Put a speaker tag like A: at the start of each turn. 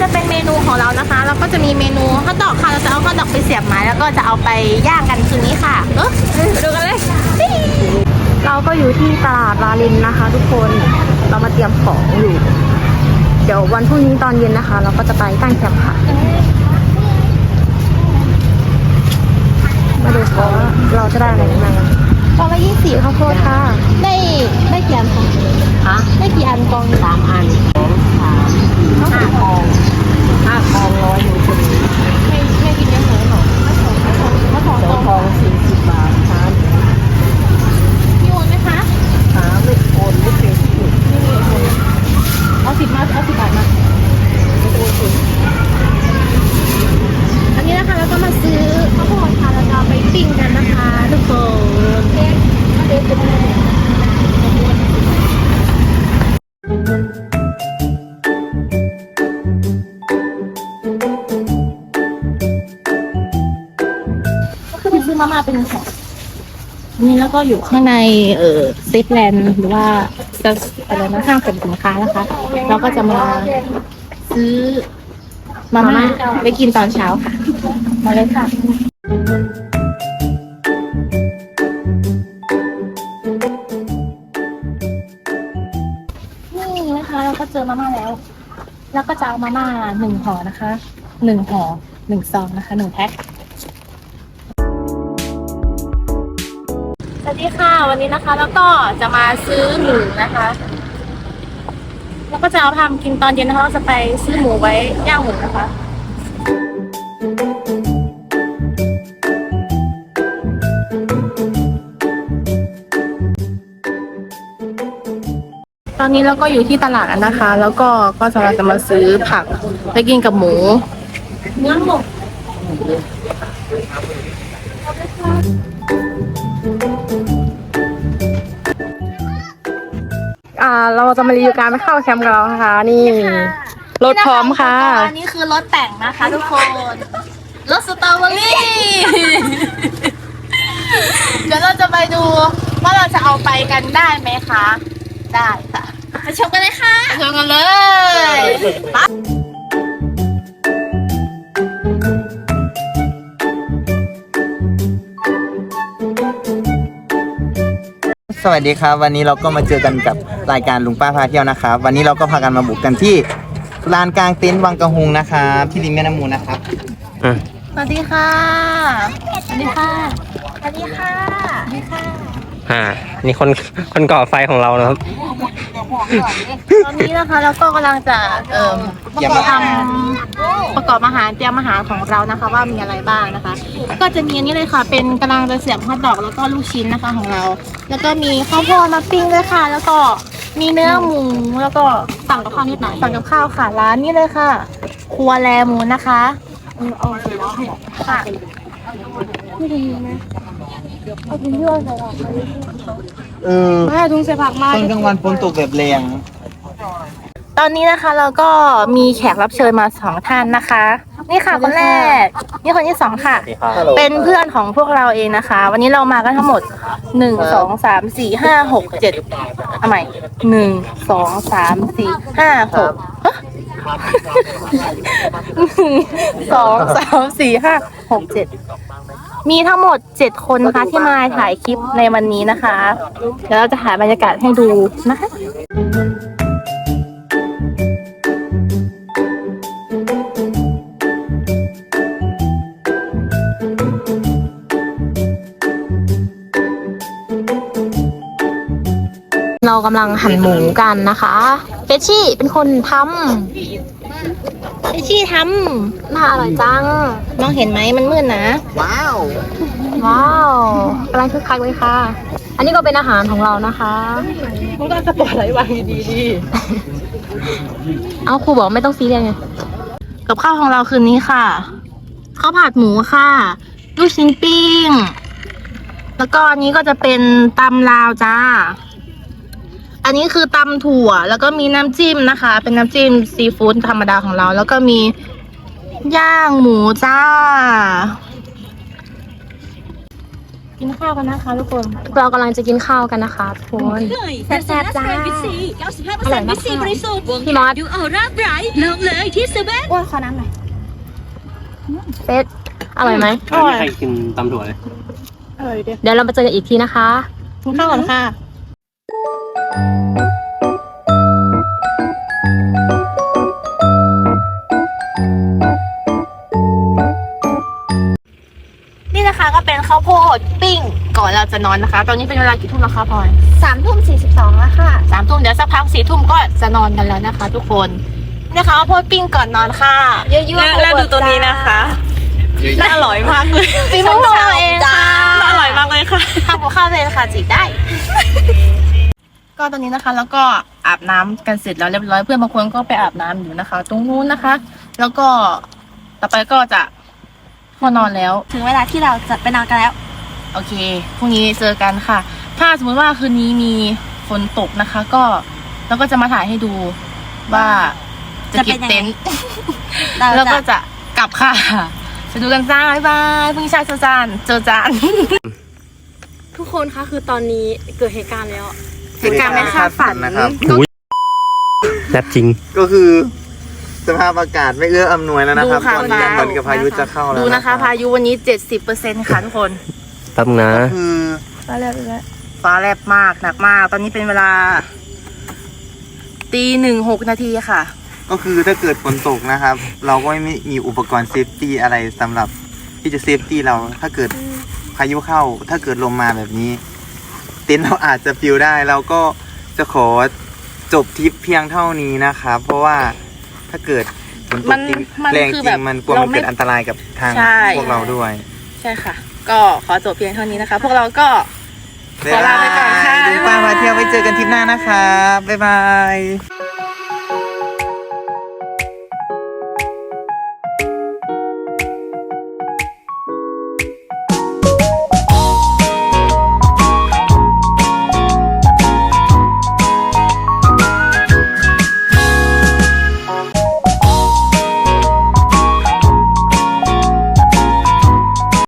A: จะเป็นเมนูของเรานะคะแล้วก็จะมีเมนูข้าวดอกค่ะ เราจะเอาข้าวดอกไปเสียบไม้แล้วก็จะเอาไปย่างกันคืนนี้ค่ะเออไปดูกันเลย เราก็อยู่ที่ตลาดวารินนะคะ ทุกคน เรามาเตรียมของอยู่ เดี๋ยววันพรุ่งนี้ตอนเย็นนะคะ เราก็จะไปตั้งแคมป์ค่ะ มาดูค่ะว่าเราจะได้อะไรกันบ้างกองละยี่สิบข้าวโพดค่ะ ได้ได้กี่อันคะ
B: ฮะ
A: ได้กี่อันกอง
B: สามอันสองสามห้ากองห้ากองร้อยหนึ่งคน
A: ไม่ไม่กินเยอะเลยหรอข้าวสองข้าวสอง
B: ส
A: ข้าวสอง ง
B: อกองสี่สิบบาทสาม
A: มีโอนไหมคะ
B: สามไม่โอนไม่เป็นที่อื่น
A: ไม่มีโอนเอาสิบมาทมา
B: อัน
A: นี้นะคะเราก็มาซื้อข้าวโพดค่ะเราจะเอาไปปิ้งกันนะคะทุกคนก็คือไปซื้อมาม่าเป็นของนี่แล้วก็อยู่ข้างในเอ่อซิปแลนด์หรือว่า จะอะไรนะห้างสรรพสินค้านะคะ เราก็จะมาซื้อมาม่าไปกินตอนเช้าค่ะ มาเลยค่ะ นี่นะคะเราก็เจอมาม่าแล้ว แล้วก็จะเอามาม่าหนึ่งห่อนะคะหนึ่งห่อหนึ่งซองนะคะหนึ่งแพ็ค ดีค่ะ วันนี้นะคะ แล้วก็จะมาซื้อหมูนะคะ แล้วก็จะเอาทำกินตอนเย็นนะคะเราจะไปซื้อหมูไว้ย่างหมูนะคะตอนนี้เราก็อยู่ที่ตลาดนะคะ แล้วก็ก็จะมาจะมาซื้อผักไปกินกับหมูเนื้อหมู
C: อ่า เราจะมารีวิวการไปเข้าแคมป์กันแล้วนะคะ นี่รถพร้อมค่ะ
A: อันนี้คือรถแต่งนะคะทุกคนรถสตรอเบอรี่ เดี๋ยวเราจะไปดูว่าเราจะเอาไปกันได้ไหมคะ ได้ค่ะไปชมกันเลยค่ะไปชมกันเลย
D: สวัสดีครับ วันนี้เราก็มาเจอกันกับรายการลุงป้าพาเที่ยวนะครับ วันนี้เราก็พากันมาบุกกันที่ลานกลางเต็นท์วังกระหงนะครับที่ริมแม่น้ำมูลนะครับ
A: สวัสดีค่ะ สวัสดีค่ะ สวัสดีค่ะ สวัสดีค่ะ
E: อ่า นี่คนคนก่อไฟของเรานะครับ
A: ตอนนี้นะคะเราก็กำลังจะเอ่อทำประกอบอาหารเตรียมอาหารของเรานะคะ ว่ามีอะไรบ้างนะคะ ก็จะมีอันนี้เลยค่ะ เป็นกำลังจะเสียบฮอทดอกแล้วก็ลูกชิ้นนะคะของเรา แล้วก็มีข้าวโพดมาปิ้งด้วยค่ะ แล้วก็มีเนื้อหมูแล้วก็สั่งกับข้าวนิดหน่อยสั่งกับข้าวค่ะร้านนี้เลยค่ะ ครัวแลหมูนะคะเออเอาไปแล้วค่ะ ไม่ดีนะเอาไปเยอะเลยอะ
D: เออ
A: แม่ทุงเสียผักมา
D: ตอนกลางวันฝนตกแบบแรง
A: ตอนนี้นะคะเราก็มีแขกรับเชิญมาสองท่านนะคะ นี่ค่ะคนแรก นี่คนที่สองค่ะ เป็นเพื่อนของพวกเราเองนะคะ วันนี้เรามากันทั้งหมดหนึ่งสองสามสี่ห้าหกเจ็ดเอาใหม่หนึ่งสองสามสี่ห้าหกฮะหนึ่ง สองสามสี่ห้าหกเจ็ดมีทั้งหมดเจ็ดคนนะคะที่มาถ่ายคลิปในวันนี้นะคะ เดี๋ยวเราจะถ่ายบรรยากาศให้ดูนะคะ
C: เรากำลังหั่นหมูกันนะคะ เฟชชี่เป็นคนทำ
A: ไอชี่ท
C: น่าอร่อยจังำ
A: มองเห็นไหมมันมืดนะ
D: ว้าว
C: ว้าวกำลังคึกคักเลยค่ะ อันนี้ก็เป็นอาหารของเรานะคะ
A: มันก็สปอร์ตไลท์วางดีดี
C: เอาครูบอกไม่ต้องซีเรียสไง
A: กับข้าวของเราคืนนี้ค่ะข้าวผัดหมูค่ะลูกชิ้นปิ้ง แล้วก็อันนี้ก็จะเป็นตำลาวจ้า อันนี้คือตำถั่ว แล้วก็มีน้ำจิ้มนะคะ เป็นน้ำจิ้มซีฟู้ดธรรมดาของเรา แล้วก็มีย่างหมูจ้า กินข้าวกันนะคะทุกคน
C: เรากำลังจะกินข้าวกันนะคะทุกคน
F: แซ่บๆจ้า
C: อร่อยมาก
F: บริสุทธิ์
C: พี่มอส
F: ดูออร่าไบรท์ลองเลยที่เซเว่น
A: อ้วนขอน้ำหน่อย
C: เฟสอร่อยไหม
A: อร่อย
E: ใครกินตำถั่วเลย
A: อร่อยดี
C: เดี๋ยวเรามาเจอกันอีกทีนะคะ
A: กินข้าวก่อนค่ะาวโพดปิ้ง ก่อนเราจะนอนนะคะ ตอนนี้เป็นเวลากี่ทุ่มแล้วคะพลอย
F: สามทุ่มสี่สิบสองแล้วค่ะ
A: สามทุ่มเดี๋ยวสักพักสี่ทุ่มก็จะนอนกันแล้วนะคะ ทุกคนนี่นะคะข้าวโพดปิ้งก่อนนอนค่ะ
F: เยอะๆ
A: แล้วดูตัวนี้นะคะน่าอร่อยมากเลยฝีมือของเราเองค่ะน่าอร่อยมากเลยค่ะทำกับข้าวเลยค่ะจีได้ ก็ตอนนี้นะคะ แล้วก็อาบน้ำกันเสร็จแล้วเรียบร้อยเพื่อนบางคนก็ไปอาบน้ำอยู่นะคะ ตรงนู้นนะคะ แล้วก็ต่อไปก็จะ พอนอนแล้ว
F: ถึงเวลาที่เราจะไปนอนกันแล้ว
A: โอเคพรุ่งนี้เจอกันค่ะ ถ้าสมมติว่าคืนนี้มีฝนตกนะคะ ก็เราก็จะมาถ่ายให้ดูว่าจะเก็บเต็นท์
F: เรา
A: แล้วก็
F: จะ
A: จะกลับค่ะไปดูกันจ้าบ๊ายบายพรุ่งนี้เชาเจอจานเจอจาน
C: ทุกคนคะคือตอนนี้เกิดเหตุการณ์แล้ว
A: เหตุการณ์ไม่คาดฝัน
D: นะครับ
E: แซ่บจริง
D: ก็คือ สภาพอากาศไม่เอื้ออำนวยแล้วนะครับ
A: ดูค่ะ
D: ตอนนี้เหมือนกับพายุจะเข้าแล้ว
A: ดูนะคะ พายุวันนี้70%ค่ะทุกคน
E: แป๊บนะ
D: คือ
A: ฟ้าแลบแล้วฟ้าแลบมากหนักมาก ตอนนี้เป็นเวลา ตีหนึ่งหกนาทีค่ะ
D: ก็คือถ้าเกิดฝนตกนะครับ เราก็ไม่มีอุปกรณ์เซฟตี้อะไรสำหรับที่จะเซฟตี้เรา ถ้าเกิดพายุเข้า ถ้าเกิดลมมาแบบนี้ เต็นท์เราอาจจะปลิวได้ เราก็จะขอจบทริปเพียงเท่านี้นะครับ เพราะว่า ถ้าเกิดฝนต
A: มั
D: ก
A: น
D: จริง
A: มัน
D: แรง
A: คือ
D: จ
A: แบ
D: ริ
A: บ
D: งมันกลัว
A: เรา
D: มัน
A: ไม่
D: เกิดอันตรายกับทาง
A: ใช่
D: พวกเราด้วย
A: ใช่ค่ะ ก็ขอจบเพียงเท่านี้นะคะ พวกเราก็ ขอลาไปก่อนค่ะ
D: ดูป้าพาเที่ยวไว้เจอกันทริปหน้านะครับบ๊ายบาย